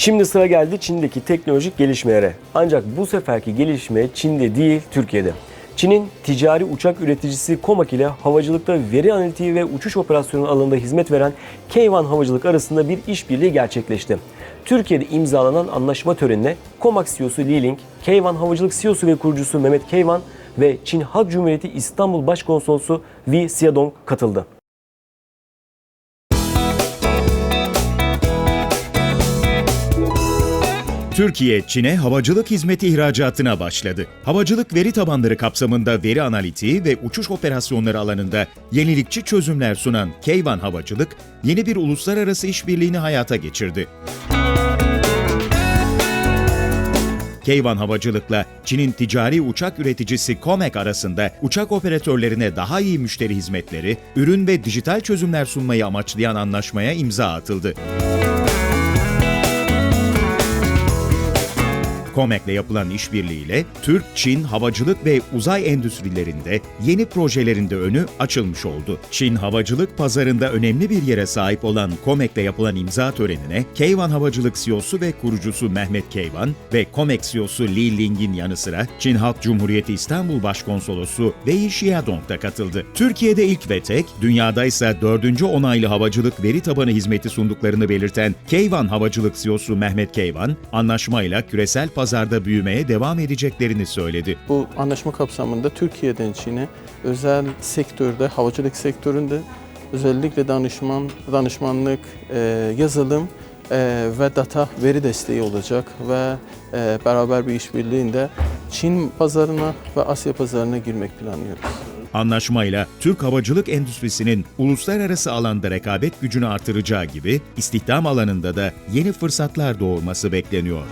Şimdi sıra geldi Çin'deki teknolojik gelişmelere. Ancak bu seferki gelişme Çin'de değil, Türkiye'de. Çin'in ticari uçak üreticisi Comac ile havacılıkta veri analitiği ve uçuş operasyonu alanında hizmet veren K1 Havacılık arasında bir işbirliği gerçekleşti. Türkiye'de imzalanan anlaşma törenine Comac CEO'su Li Ling, K1 Havacılık CEO'su ve kurucusu Mehmet Keyvan ve Çin Halk Cumhuriyeti İstanbul Başkonsolosu Wi Xiaodong katıldı. Türkiye, Çin'e havacılık hizmeti ihracatına başladı. Havacılık veri tabanları kapsamında veri analitiği ve uçuş operasyonları alanında yenilikçi çözümler sunan Keyvan Havacılık, yeni bir uluslararası işbirliğini hayata geçirdi. Keyvan Havacılık'la Çin'in ticari uçak üreticisi Comac arasında uçak operatörlerine daha iyi müşteri hizmetleri, ürün ve dijital çözümler sunmayı amaçlayan anlaşmaya imza atıldı. COMEC'le yapılan işbirliğiyle Türk, Çin havacılık ve uzay endüstrilerinde yeni projelerinde önü açılmış oldu. Çin havacılık pazarında önemli bir yere sahip olan COMEC'le yapılan imza törenine Keyvan Havacılık CEO'su ve kurucusu Mehmet Keyvan ve COMEC CEO'su Li Ling'in yanı sıra Çin Halk Cumhuriyeti İstanbul Başkonsolosu Wei Xiaodong da katıldı. Türkiye'de ilk ve tek, dünyada ise dördüncü onaylı havacılık veri tabanı hizmeti sunduklarını belirten Keyvan Havacılık CEO'su Mehmet Keyvan, anlaşmayla küresel pazarda büyümeye devam edeceklerini söyledi. Bu anlaşma kapsamında Türkiye'den Çin'e özel sektörde, havacılık sektöründe özellikle danışman, danışmanlık, e, yazılım e, ve data veri desteği olacak ve e, beraber bir işbirliğinde Çin pazarına ve Asya pazarına girmek planlıyoruz. Anlaşmayla Türk havacılık endüstrisinin uluslararası alanda rekabet gücünü artıracağı gibi istihdam alanında da yeni fırsatlar doğurması bekleniyor.